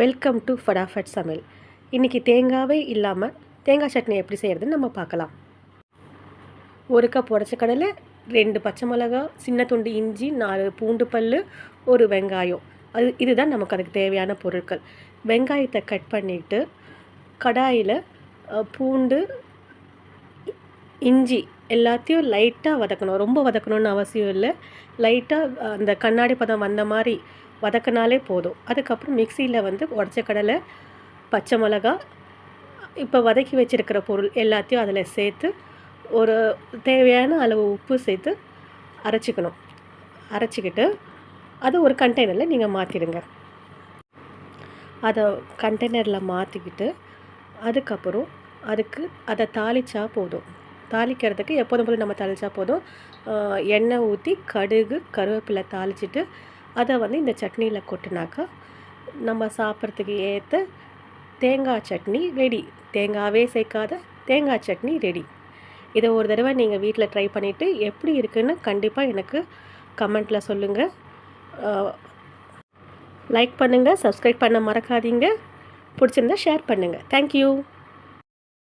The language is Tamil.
வெல்கம் டு ஃபடாஃபட் சமையல் இன்றைக்கி தேங்காவே இல்லாமல் தேங்காய் சட்னி எப்படி செய்கிறதுன்னு நம்ம பார்க்கலாம். ஒரு கப் உடச்ச கடலை ரெண்டு பச்சை மிளகா சின்ன துண்டு இஞ்சி நாலு பூண்டு பல் ஒரு வெங்காயம். அது இதுதான் நமக்கு அதுக்கு தேவையான பொருட்கள். வெங்காயத்தை கட் பண்ணிவிட்டு கடாயில் பூண்டு இஞ்சி எல்லாத்தையும் லைட்டாக வதக்கணும். ரொம்ப வதக்கணும்னு அவசியம் இல்லை. லைட்டாக அந்த கண்ணாடி பதம் வந்த மாதிரி வதக்கினாலே போதும். அதுக்கப்புறம் மிக்சியில் வந்து உடச்ச கடலை பச்சை மிளகா இப்போ வதக்கி வச்சிருக்கிற பொருள் எல்லாத்தையும் அதில் சேர்த்து ஒரு தேவையான அளவு உப்பு சேர்த்து அரைச்சிக்கணும். அரைச்சிக்கிட்டு அது ஒரு கண்டெய்னரில் நீங்கள் மாற்றிடுங்க அதை கண்டெய்னரில் மாற்றிக்கிட்டு அதுக்கப்புறம் அதுக்கு அதை தாளிச்சா போதும். தாளிக்கிறதுக்கு எப்போதும் போல் நம்ம தாளிச்சா போதும். எண்ணெய் ஊற்றி கடுகு கருவேப்பிலை தாளிச்சிட்டு அதை வந்து இந்த சட்னியில் கொட்டினாக்கா நம்ம சாப்பிட்றதுக்கு ஏற்ற தேங்காய் சட்னி ரெடி தேங்காவே சேர்க்காத தேங்காய் சட்னி ரெடி இதை ஒரு தடவை நீங்கள் வீட்டில் ட்ரை பண்ணிவிட்டு எப்படி இருக்குன்னு கண்டிப்பாக எனக்கு கமெண்ட்டில் சொல்லுங்கள் லைக் பண்ணுங்கள் சப்ஸ்கிரைப் பண்ண மறக்காதீங்க. பிடிச்சிருந்தா ஷேர் பண்ணுங்கள் தேங்க்யூ